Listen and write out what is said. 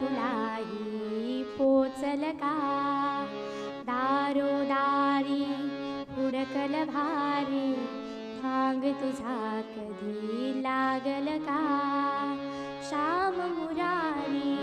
तुलाई पोचल का? दारोदारी उडकल भारी भांग तुझा कधी लागल का? श्याम मुरारी